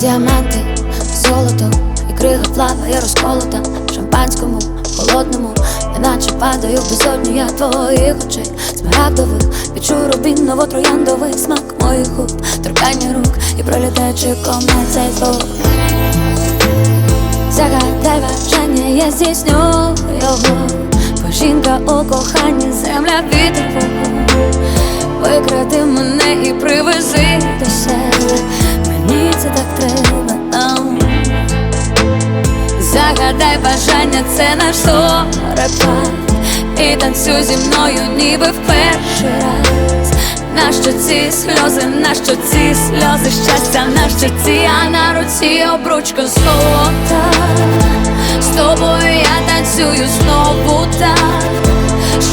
Діаманти, золото. І крига плаває розколота. В шампанському, холодному, неначе падаю в безодню я твоїх очей Смарагдових, відчую рубіново трояндовий смак моїх губ. Торкання рук і пролітаючи комет цей звук. Загадай бажання, я здійсню його. Бо жінка у коханні, земля вогонь Викради мене і привези Загадай бажання, це наш зорепад І танцюй зі мною, ніби в перший раз. Нащо ці сльози, нащо ці сльози? Щастя, нащо ці, а на руці обручка золота. З тобою я танцюю знову так.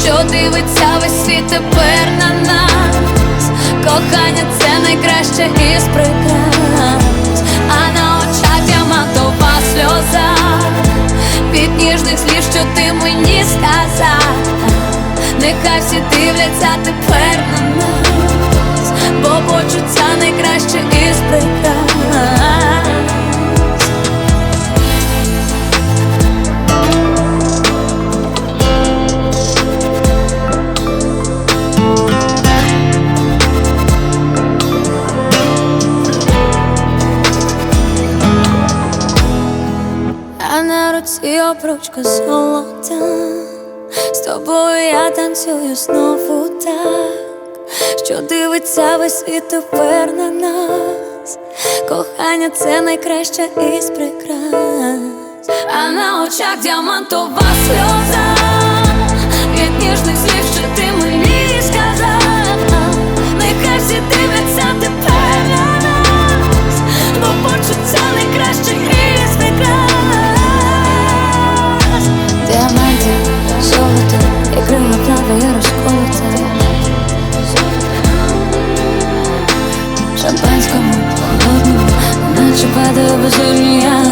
Що дивиться весь світ тепер на нас? Кохання це найкраще із прикрас мені сказав Нехай всі дивляться тепер на нас, А на руці обручка золота. З тобою я танцюю знову так. Що дивиться весь світ тепер на нас? Кохання це найкраща із прикрас. А на очах діамантова Радянському холодному, наче падає безум'я.